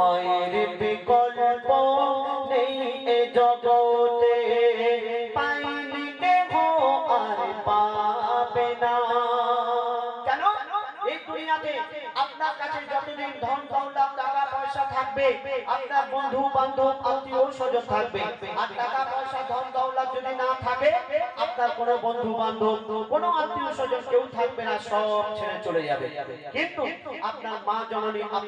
মায়ের বিকল্প নেই এ জগতে। পাইনি কেহ আর পাবে না। কেন? এই দুনিয়াতে আপনার কাছে যতদিন ধন দৌলত, টাকা পয়সা থাকবে, আপনার বন্ধু, বান্ধব, আত্মীয়, স্বজন থাকবে। আর টাকা পয়সা, ধন দৌলত যদি না থাকে, আপনার কোনো বন্ধু, বান্ধব, কোনো আত্মীয়, স্বজন কেউ থাকবে না, সব ছেড়ে চলে যাবে। কিন্তু আপনার মা জননী